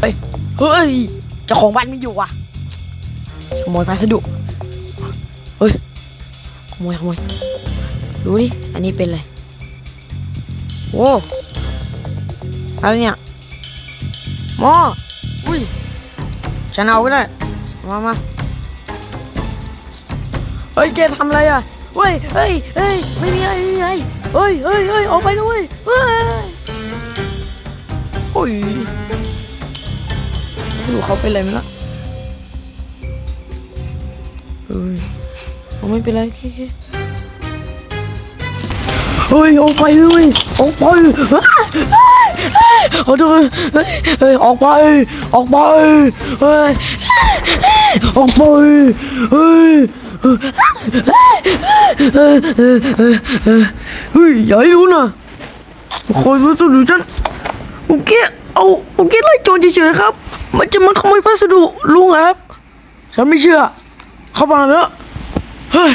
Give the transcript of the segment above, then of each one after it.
เฮ้ย เฮ้ย เจ้าของบ้านไม่อยู่ว่ะ ขโมยพัสดุ เฮ้ย ขโมยขโมย ดูดิ อันนี้เป็นอะไรโว้อะไรเนี่ยหมออุ้ยฉันเอาก็ได้ มามาเฮ้ย แกทำอะไรอะ เฮ้ย เฮ้ย เฮ้ย ไม่มีอะไรไม่มีอะไรเฮ้ยเฮ้ยเฮ้ยออกไปด้วยเฮ้ย โอ้ย ไม่รู้เขาเป็นอะไรไหมล่ะเฮ้ยเขาไม่เป็นไรแค่แค่เฮ้ยออกไปเลยออกไปขอโทษเฮ้ยออกไป ออกไปเฮ้ยออกไปเฮ้ยเฮ้ยอย่าให้รู้นะคอยพัสดุฉันผมแค่เอาผมแค่ไล่โจรเฉยๆครับ มันจะมาขโมยพัสดุลุงครับ ฉันไม่เชื่อ เข้ามาแล้วเฮ้ย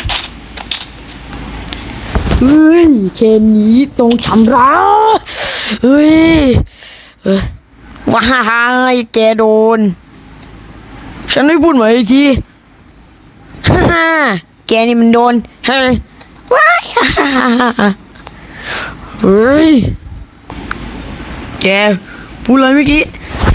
เฮ้ยแค่นี้ต้องชำระเฮ้ยเออว้ายแกโดน ฉันได้พูดมาอีกทีฮ่าฮ่าแกนี่มันโดนเฮ้ยว้ายฮ่าฮ่าฮ่าฮ่าเฮ้ยแกพูดอะไรเมื่อกี้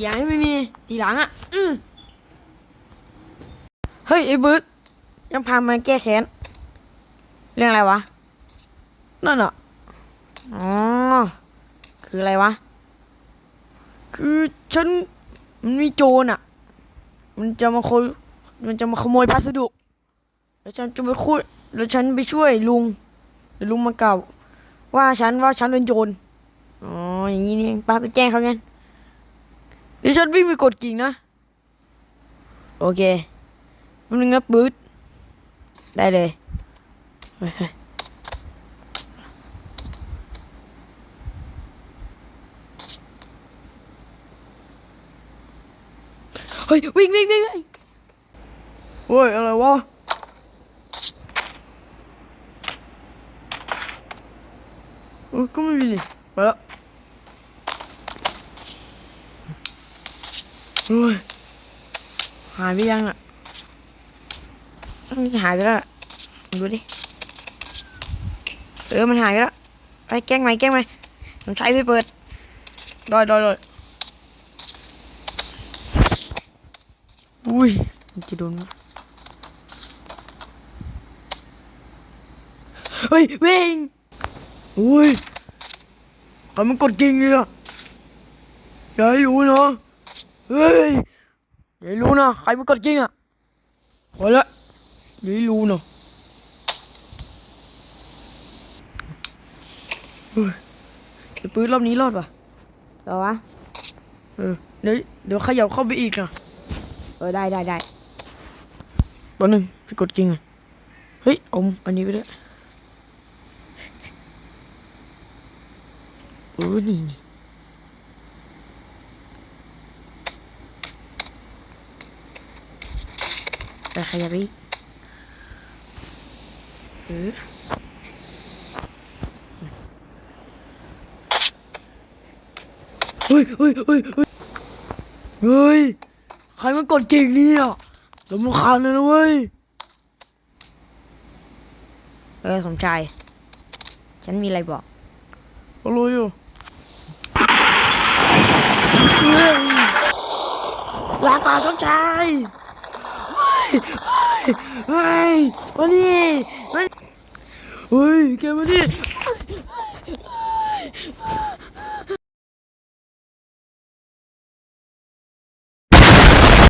อย่างนี้ไม่มีทีหลังอะอื้อเฮ้ยไอ้บึ๊ดยังพามาแก้แค้นเรื่องอะไรวะนั่นอะอ๋อคืออะไรวะ คือฉันมันมีโจรอะ มันจะมาขโมยมันจะมาขโมยพัสดุ แล้วฉันจะไปคุยแล้วฉันไปช่วยลุงเดี๋ยวลุงมาเก่าว่าฉันว่าฉันเป็นโจรอ๋ออย่างนี้นี่เองป้าไปแจ้งเขางั้น ดี๋ยวฉันวิ่งไปกดกิ่งนะ โอเคแป๊บนึงนะปื๊ดได้เลย เฮ้ย วิ่งวิ่งวิ่งวิ่งเฮ้ย อะไรวะเออก็ไม่มีนี่ไปแล้ว เฮ้ยหายไปยังอะมันหายไปแล้วดูดิ เออ มันหายไปแล้ว ไปแกล้งไหมแกล้งไหมผมใช้ไปเปิดดอยดอยดอยอุ้ยมันจะโดนวะเฮ้ยเว่งอุ้ยใครมันกดกิ่งเลยอะอย่าให้รู้เนาะ เฮ้ยอย่าให้รู้นะใครมันกดกิ่งอะพอละอย่าให้รู้นะเฮ้ยไอ้ปืนรอบนี้รอดปะรอวะเออเดี๋ยวเดี๋ยวขยับเข้าไปอีกนะเออได้ได้ได้แป๊บนึงไปกดกิ่งอะเฮ้ยเอาอันนี้ไปด้วยเออนี่นี่ ไปขยับอีกเออเฮ้ยเฮ้ยเฮ้ยเฮ้ยเฮ้ย ใครมันกดเก่งนี่อะเรามาคันเลยนะเว้ย เออสมชาย ฉันมีอะไรบอกก็รู้อยู่ลาก่อนสมชาย เฮ้ยเฮ้ยมานี่มาเฮ้ยแกมานี่